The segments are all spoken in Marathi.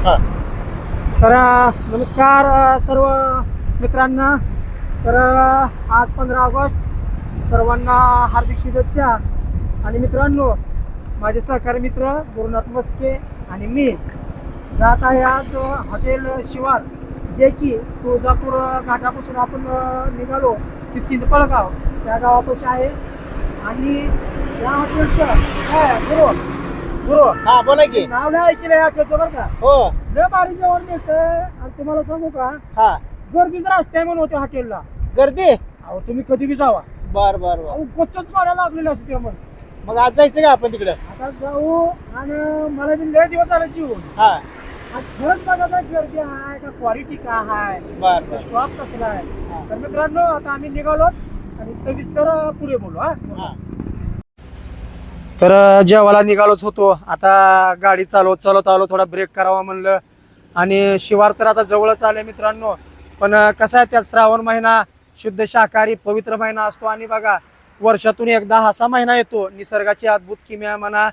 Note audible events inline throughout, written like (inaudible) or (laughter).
तर नमस्कार सर्व मित्रांना. तर आज पंधरा ऑगस्ट. सर्वांना हार्दिक शुभेच्छा. आणि मित्रांनो माझे सहकारी मित्र गुरुनाथ मस्के आणि मी जात आहे आज हॉटेल शिवार जे की तुळजापूर घाटापासून आपण निघालो की सिंदपळगाव त्या गावापाशी आहे. आणि या हॉटेलचं काय गुरु. हा बोला की. नाव नाही ऐकलं या हॉटेलचं बरं का? हो. लय भारी जेवण मिळतं आणि तुम्हाला सांगू का? हा. गर्दीच असते म्हणून होते हॉटेलला. गर्दी? अहो तुम्ही कधी बी जावा. बर बर बर. अहो कोचच लागलेलं असते मग मग आज जायचं का आपण तिकडं? आता जाऊ आणि मला बी लय दिवस झाले जीवन. हा. खरंच बघा गर्दी आहे का क्वालिटी काय आहे? बर बर. स्टॉप कसला आहे? तर मित्रांनो आता आम्ही निघालो आणि सविस्तर पुढे बोलू हा. हा. तर जेवायला निघालोच होतो. आता गाडी चालवत चालवत आलो थोडा ब्रेक करावा म्हणलं. आणि शिवार तर आता जवळच आले मित्रांनो. पण कसं आहे त्या श्रावण महिना शुद्ध शाकाहारी पवित्र महिना असतो. आणि बघा वर्षातून एकदा असा महिना येतो. निसर्गाची अद्भुत किमया म्हणा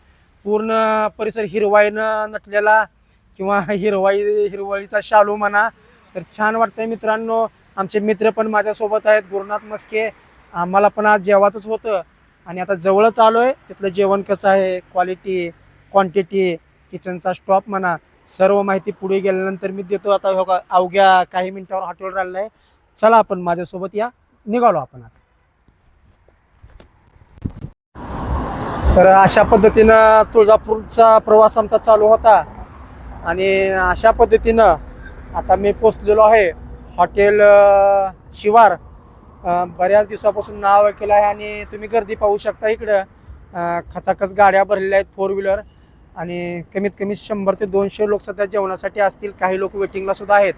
पूर्ण परिसर हिरवाईनं नटलेला किंवा हिरवाई हिरवळीचा शालू म्हणा. तर छान वाटतंय मित्रांनो. आमचे मित्र पण माझ्यासोबत आहेत. गुरुनाथ मस्के. आम्हाला पण आज जेवातच होतं. आणि आता जवळच आलो आहे. तिथलं जेवण कसं आहे? क्वालिटी क्वांटिटी किचनचा स्टॉप म्हणा सर्व माहिती पुढे गेल्यानंतर मी देतो. आता हो का अवघ्या काही मिनिटावर हॉटेल राहिलं आहे. चला आपण माझ्यासोबत या. निघालो आपण आता. तर अशा पद्धतीनं तुळजापूरचा प्रवास आमचा चालू होता. आणि अशा पद्धतीनं आता मी पोचलेलो आहे हॉटेल शिवार. बऱ्याच दिवसापासून नाव ऐकलं आहे आणि तुम्ही गर्दी पाहू शकता इकडं. खचाखच गाड्या भरलेल्या आहेत फोर व्हीलर आणि कमीत कमी शंभर ते दोनशे लोक सध्या जेवणासाठी असतील. काही लोक वेटिंगला सुद्धा आहेत.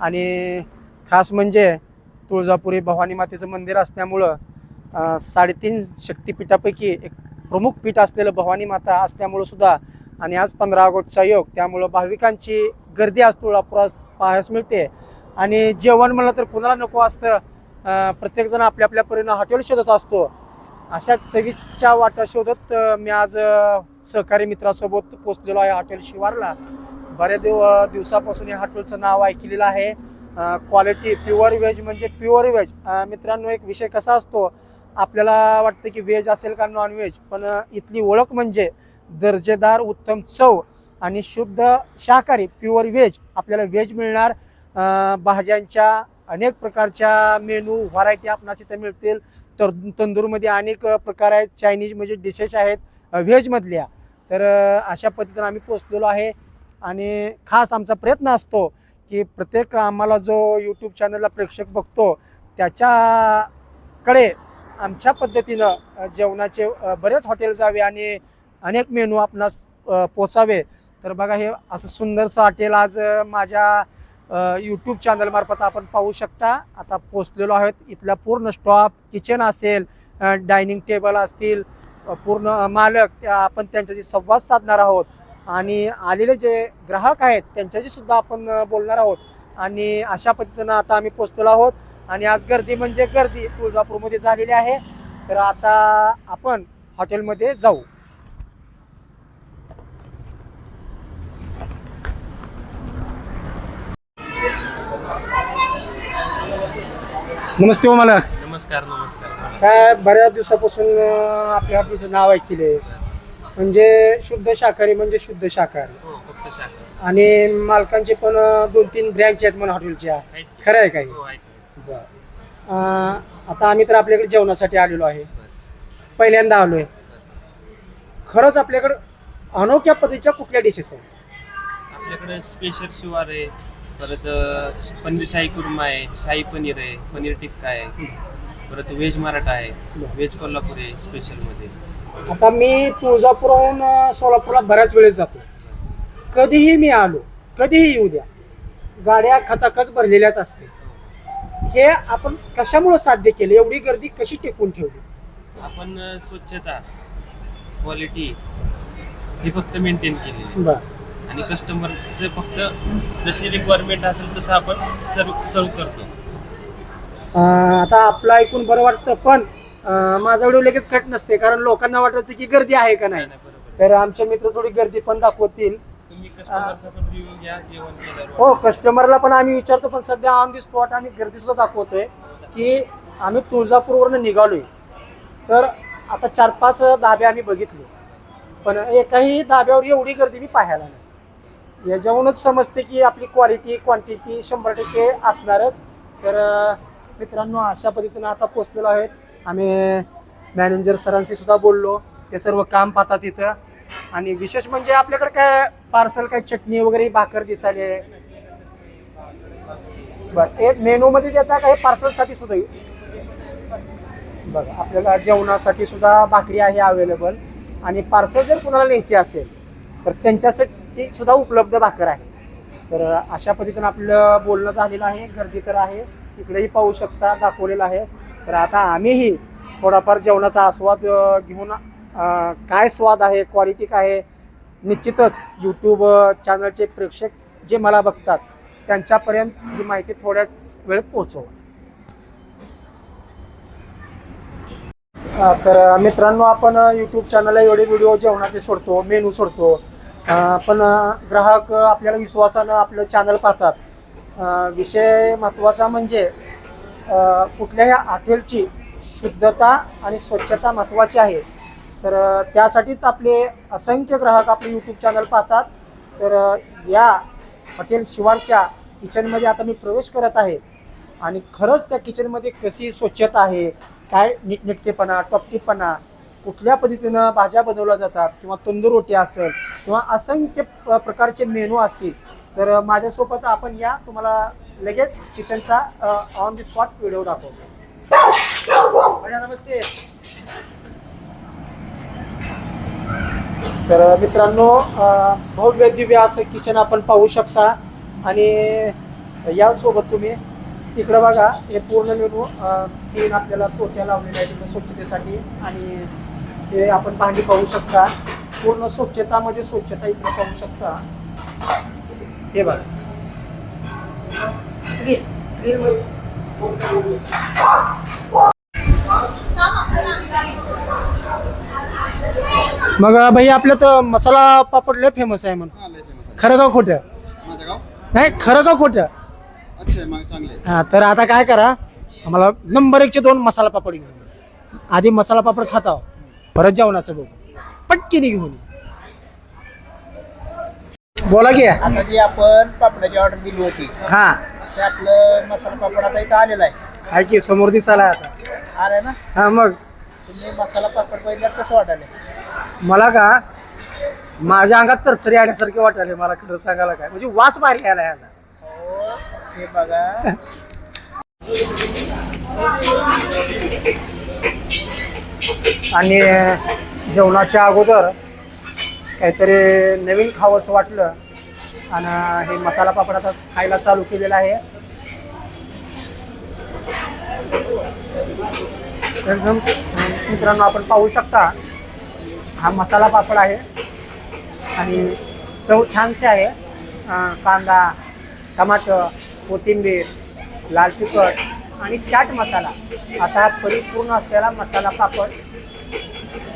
आणि खास म्हणजे तुळजापुरी भवानी मातेचं मंदिर असल्यामुळं साडेतीन शक्तिपीठापैकी एक प्रमुख पीठ असलेलं भवानी माता असल्यामुळं सुद्धा आणि आज पंधरा ऑगस्टचा योग त्यामुळं भाविकांची गर्दी आज तुळजापुरास पाहायस मिळते. आणि जेवण म्हणलं तर कुणाला नको असतं? प्रत्येकजण आपल्या आपल्या परीनं हॉटेल शोधत असतो. अशा चवीच्या वाटा शोधत मी आज सहकारी मित्रासोबत पोचलेलो आहे हॉटेल शिवारला. बऱ्याच दिव दिवसापासून या हॉटेलचं नाव ऐकलेलं आहे. क्वालिटी प्युअर व्हेज म्हणजे प्युअर व्हेज मित्रांनो एक विषय कसा असतो? आपल्याला वाटतं की व्हेज असेल का नॉन व्हेज पण इथली ओळख म्हणजे दर्जेदार उत्तम चव आणि शुद्ध शाकाहारी प्युअर व्हेज आपल्याला व्हेज मिळणार भाज्यांच्या अनेक प्रकारच्या मेनू व्हरायटी आपणास इथे मिळतील. तर तंदूरमध्ये अनेक प्रकार आहेत. चायनीज म्हणजे डिशेस आहेत व्हेजमधल्या तर अशा पद्धतीनं आम्ही पोचलेलो आहे. आणि खास आमचा प्रयत्न असतो की प्रत्येक आम्हाला जो यूट्यूब चॅनलला प्रेक्षक बघतो त्याच्याकडे आमच्या पद्धतीनं जेवणाचे बरेच हॉटेल जावे आणि अनेक मेनू आपणास पोचावे. तर बघा हे असं सुंदरसं हॉटेल आज माझ्या यूट्यूब चॅनलमार्फत आपण पाहू शकता. आता पोचलेलो आहोत. इथला पूर्ण स्टॉप किचन असेल डायनिंग टेबल असतील पूर्ण मालक आपण त्यांच्याशी संवाद साधणार आहोत. आणि आलेले जे ग्राहक आहेत त्यांच्याशी सुद्धा आपण बोलणार आहोत. आणि अशा पद्धतीनं आता आम्ही पोचलेलो आहोत. आणि आज गर्दी म्हणजे गर्दी. तुळजापूरमध्ये झालेली आहे. तर आता आपण हॉटेलमध्ये जाऊ. नमस्ते हो मला. नमस्कार नमस्कार. काय बऱ्याच दिवसापासून अं, आपल्या हॉटेलचं नाव ऐकले म्हणजे शुद्ध शाकाहारी म्हणजे शुद्ध शाकाहारी. हो फक्त शाखा आणि मालकांचे पण दोन तीन ब्रँच आहेत म्हणून हॉटेलच्या. आहेत की? खरं आहे काही? हो आहेत बरं. अं, आता आम्ही तर आपल्याकडे जेवणासाठी आलेलो आहे. पहिल्यांदा आलोय. खरंच आपल्याकडे अनोख्या पद्धतीच्या कुठल्या डिशेस आहेत? आपल्याकडे स्पेशल शिवार आहे परत पनीर शाही कुर्मा आहे शाही पनीर आहे पनीर टिक्का आहे परत व्हेज मराठा आहे व्हेज कोल्हापूर आहे स्पेशलमध्ये आता मी तुळजापूरहून सोलापूरला बऱ्याच वेळेस जातो. कधीही मी आलो कधीही येऊ द्या गाड्या खचाखच भरलेल्याच असते हे आपण कशामुळे साध्य केले? एवढी गर्दी कशी टेकून ठेवली? आपण स्वच्छता क्वालिटी ही फक्त मेंटेन केलेली आहे. बर. आणि कस्टमरचं फक्त जशी रिक्वायरमेंट असेल तसं आपण सर्व सर्व करतो. आता आपलं ऐकून बरं वाटतं पण अं, माझा व्हिडिओ लगेच कट नसते कारण लोकांना वाटायचं की गर्दी आहे का नाही. नाही, नाही, बरोबर. तर आमचे मित्र थोडी गर्दी पण दाखवतील. तुम्ही कस्टमरचा पण रिव्ह्यू घ्या जेवण केल्यावर. हो कस्टमरला पण आम्ही विचारतो पण सध्या ऑन दी स्पॉट आम्ही गर्दी सुद्धा दाखवतोय की आम्ही तुळजापूरवरनं निघालोय. तर आता चार पाच धाबे आम्ही बघितले. पण एकाही धाब्यावर एवढी गर्दी मी पाहायला नाही. याच्यावरूनच समजते की आपली क्वालिटी क्वांटिटी शंभर टक्के असणारच. तर मित्रांनो अशा पद्धतीनं आता पोचलेलो आहेत. आम्ही मॅनेजर सरांशी सुद्धा बोललो. ते सर्व काम पाहतात इथं. आणि विशेष म्हणजे आपल्याकडे काय पार्सल काय चटणी वगैरे भाकर दिसायली आहे. बरं एक मेनू मध्ये देता काय पार्सलसाठी सुद्धा बघा आपल्याला जेवणासाठी सुद्धा भाकरी आहे अवेलेबल आणि पार्सल जर कुणाला न्यायची असेल तर त्यांच्यासाठी सुद्धा उपलब्ध भाकर आहे. तर अशा पद्धतीनं आपलं बोलणं झालेलं आहे गर्दी तर आहे. इकडेही पाहू शकता दाखवलेलं आहे. तर आता आम्हीही थोडाफार जेवणाचा आस्वाद घेऊन काय स्वाद आहे क्वालिटी काय आहे निश्चितच यूट्यूब चॅनलचे प्रेक्षक जे मला बघतात त्यांच्यापर्यंत ही माहिती थोड्याच वेळेत पोहोचव. तर मित्रांनो आपण यूट्यूब चॅनलला एवढे व्हिडिओ जेवणाचे सोडतो मेनू सोडतो. पण ग्राहक आपल्याला विश्वासानं आपलं चॅनल पाहतात. विषय महत्त्वाचा म्हणजे कुठल्याही हॉटेलची शुद्धता आणि स्वच्छता महत्त्वाची आहे. तर त्यासाठीच आपले असंख्य ग्राहक आपले यूट्यूब चॅनल पाहतात. तर या हॉटेल शिवारच्या किचनमध्ये आता मी प्रवेश करत आहे. आणि खरंच त्या किचनमध्ये कशी स्वच्छता आहे काय नीटनेटकेपणा टॉपटीपणा कुठल्या पद्धतीनं भाज्या बनवल्या जातात किंवा तंदूर रोटी असेल किंवा असंख्य प्रकारचे मेनू असतील तर माझ्यासोबत आपण या. तुम्हाला लगेच किचनचा ऑन द स्पॉट व्हिडिओ दाखवतो. नमस्ते. तर मित्रांनो भव्य दिव्य असं किचन आपण पाहू शकता. आणि यासोबत तुम्ही तिकडं बघा हे पूर्ण मेनू तीन आपल्याला तोट्या लावलेल्या आहेत. स्वच्छतेसाठी आणि हे आपण भांडी पाहू शकता. पूर्ण स्वच्छता म्हणजे स्वच्छता इकडे पाहू शकता. हे बघा. मग भाई आपलं तर मसाला पापड लय फेमस आहे म्हणून. खरं का खोटं? माझं गाव? नाही खरं का खोटं? अच्छा आहे, मग चांगले आहे. हा तर आता काय करा? आम्हाला नंबर एकचे दोन मसाला पापड घेऊन. आधी मसाला पापड खाता हो. परत जेवणाचं बघू. पटकीने घेऊन ये. बोला की. आता जी आपण पापडाची ऑर्डर दिली होती हा. ते आपलं मसाला पापड आता इथं आलेला आहे. आहे की समोर दिसायला आता. आलाय ना? हा मग. तुम्ही मसाला पापड पहिल्यावर कसं वाटायला मला का माझ्या अंगात तरतरी आल्यासारखे वाटायले मला खरं सांगायला काय. म्हणजे वास भारी आला याला हो हे बघा. (laughs) आणि जेवणाच्या अगोदर काहीतरी नवीन खावंसं वाटलं. आणि हे मसाला पापड आता खायला चालू केलेला आहे. एकदम मित्रांनो आपण पाहू शकता हा मसाला पापड आहे. आणि चव छानशी आहे. कांदा टमाटर कोथिंबीर लाल तिखट आणि चाट मसाला असा हा परिपूर्ण असलेला मसाला पापड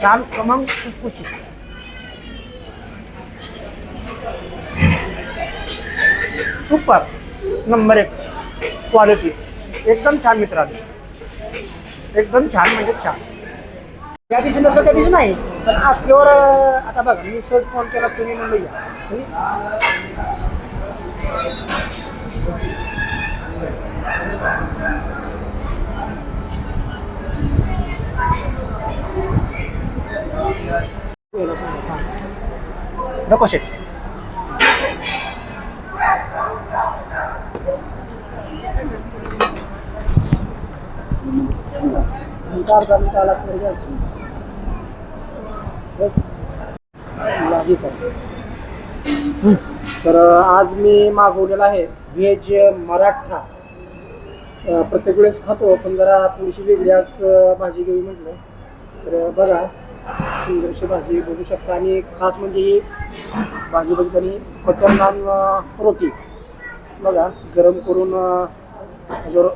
छान क्रमांक खुसखुशीत. सुपर नंबर एक. क्वालिटी एकदम छान मित्रांनो. एकदम छान म्हणजे छान. त्या दिवशी नसं त्या दिवशी नाही. पण असल्यावर आता बघा मी सहज फोन केला तुम्ही या नको शेट. नाही तर आज मी मागवलेला आहे व्हेज मराठा. प्रत्येक वेळेस खातो पण जरा थोडीशी वेगळी आज भाजी घेऊ म्हटलं. तर बघा. सुंदरशी भाजी बघू शकता. आणि खास म्हणजे ही भाजी बघितली बटर नान रोटी. बघा गरम करून त्याच्यावर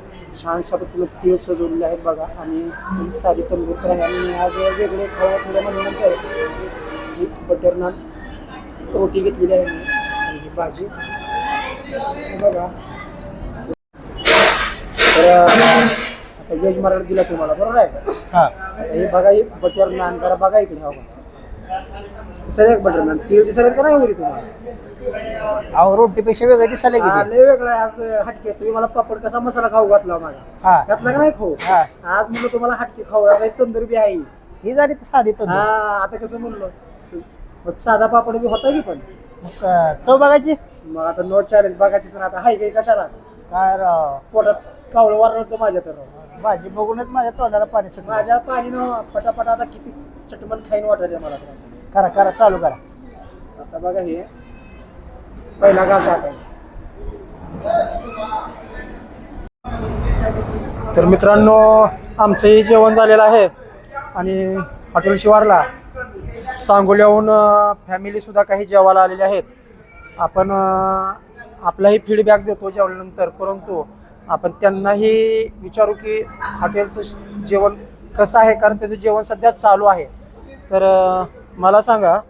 छानशा पद्धतीनं तीळ सजवलेले आहेत बघा. आणि साधी पण तर आहे. आणि आज वेगळे खावा थोड्या म्हणल्यानंतर ही बटर नान रोटी घेतलेली आहे. मी आणि ही भाजी. बघा. तर आता मराठा दिला तुम्हाला बरोबर आहे? का हा. आता हे बघा हे बटर नान जरा बघा इकडे हा. बघा सर एक बटर नान तीळ दिसत का नाही वरी तुम्हाला? अहो रोटीपेक्षा वेगळे दिसायला हा, लय वेगळं आहे. आज हटके तुम्ही मला पापड कसा मसाला खाऊ घातला माझा? हा. घातला का नाही खाऊ? हा. आज म्हणलं तुम्हाला हटके खाऊ आता एक तंदूर बी आहे. ही झाली तर साधी हा आता कसं म्हणलं? मग साधा पापड बी होता की पण? मग अं, चव बघायची? मग आता नोट चॅलेंज बघायची आता हाय काही कशाला? काय राव? पोटात कावळं वारलं माझ्या तर. भाजी बघूनच माझ्या तोंडाला पाणी सुटलं. माझ्या पाणी न पटापट आता किती चटमन खाईन वाटत मला. तर. करा करा चालू करा. आता बघा हे. पहिला घास आता तर मित्रांनो आमचंही जेवण झालेलं आहे. आणि हॉटेल शिवारला सांगोल्याहून फॅमिली सुद्धा काही जेवायला आलेले आहेत. आपण अं, आपलाही फीडबॅक देतो जेवल्यानंतर परंतु आपण त्यांनाही विचारू की हॉटेलचं जेवण कसं आहे? कारण त्याचं जेवण सध्या चालू आहे. तर मला सांगा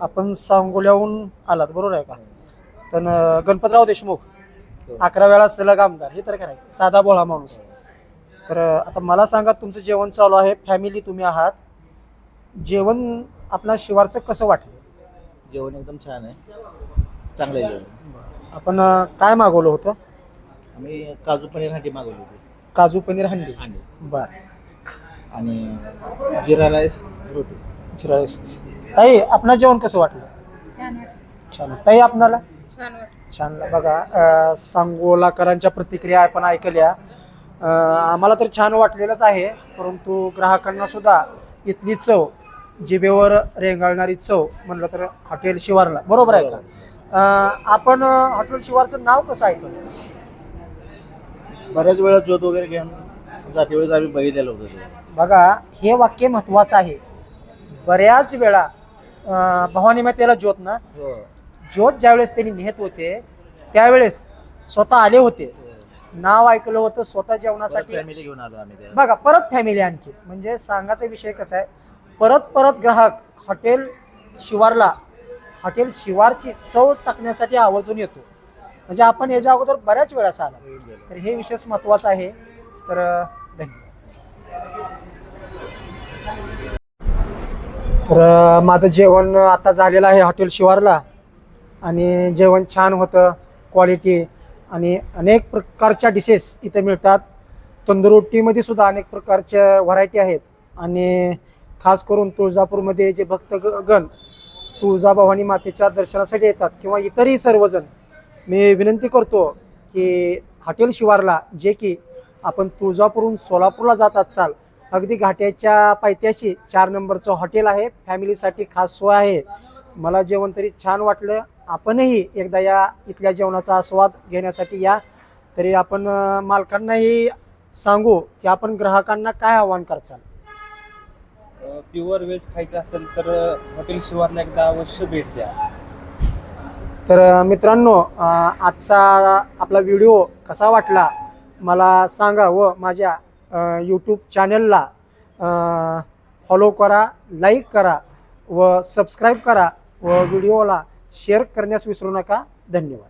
आपण सांगोल्याहून आलात बरोबर आहे का? अं, गणपतराव देशमुख अकरा वेळा सलग आमदार हे तर काय साधा बोळा माणूस. तर आता मला सांगा तुमचं जेवण चालू आहे फॅमिली तुम्ही आहात. जेवण आपल्या शिवारचं कसं वाटलं? जेवण एकदम छान आहे. चांगलं जेवण. आपण काय मागवलं होतं? आम्ही काजू पनीर हांडी मागवली होती. काजू पनीर हंडी? हांडी. बर. आणि जिरा राईस रोटी. चिराळीस ताई आपणा जेवण कसं वाटलं? छान ताई आपणाला? छान बघा अं, सांगोलाकरांच्या प्रतिक्रिया आपण ऐकल्या. अं, आम्हाला तर छान वाटलेलंच आहे परंतु ग्राहकांना सुद्धा इथली चव जिभेवर रेंगाळणारी चव म्हणलं तर हॉटेल शिवारला. बरोबर आहे का? अं, आपण अं, हॉटेल शिवारचं नाव कसं ऐकलं? बऱ्याच वेळा ज्योत वगैरे घेऊन जाते वेळेस आम्ही बघितलेलं होतं ते. बघा हे वाक्य महत्वाचं आहे. बऱ्याच वेळा अं, भवानी मातेला ज्योत ना? हो. ज्योत ज्यावेळेस त्यांनी नेत होते त्यावेळेस स्वतः आले होते. नाव ऐकलं होतं स्वतः जेवणासाठी. फॅमिली घेऊन आलो आम्ही बघा परत फॅमिली आणखी. म्हणजे सांगायचा विषय कसा आहे परत परत ग्राहक हॉटेल शिवारला हॉटेल शिवारची चव चाकण्यासाठी आवर्जून येतो. म्हणजे आपण याच्या अगोदर बऱ्याच वेळा आला तर हे विशेष महत्वाचं आहे. तर धन्यवाद. तर माझं जेवण आता झालेलं आहे हॉटेल शिवारला. आणि जेवण छान होतं क्वालिटी. आणि अनेक प्रकारच्या डिशेस इथे मिळतात. तंदुरोटीमध्ये सुद्धा अनेक प्रकारच्या व्हरायटी आहेत. आणि खास करून तुळजापूरमध्ये जे भक्तगण तुळजाभवानी मातेच्या दर्शनासाठी येतात किंवा इतरही सर्वजण मी विनंती करतो की हॉटेल शिवारला जे की आपण तुळजापूरहून सोलापूरला जात चाल अगदी घाट्याच्या पायथ्याशी चार नंबरचं हॉटेल आहे फॅमिलीसाठी खास सोय आहे. मला जेवण तरी छान वाटलं. आपणही एकदा या इथल्या जेवणाचा आस्वाद घेण्यासाठी या. तरी आपण मालकांनाही सांगू की आपण ग्राहकांना काय आव्हान करचाल? प्युअर व्हेज खायचं असेल तर हॉटेल शिवारला एकदा अवश्य भेट द्या. तर मित्रांनो आजचा आपला व्हिडिओ कसा वाटला मला सांगा व माझ्या यूट्यूब चॅनलला फॉलो करा लाईक करा व सबस्क्राईब करा व व्हिडिओला शेअर करण्यास विसरू नका. धन्यवाद.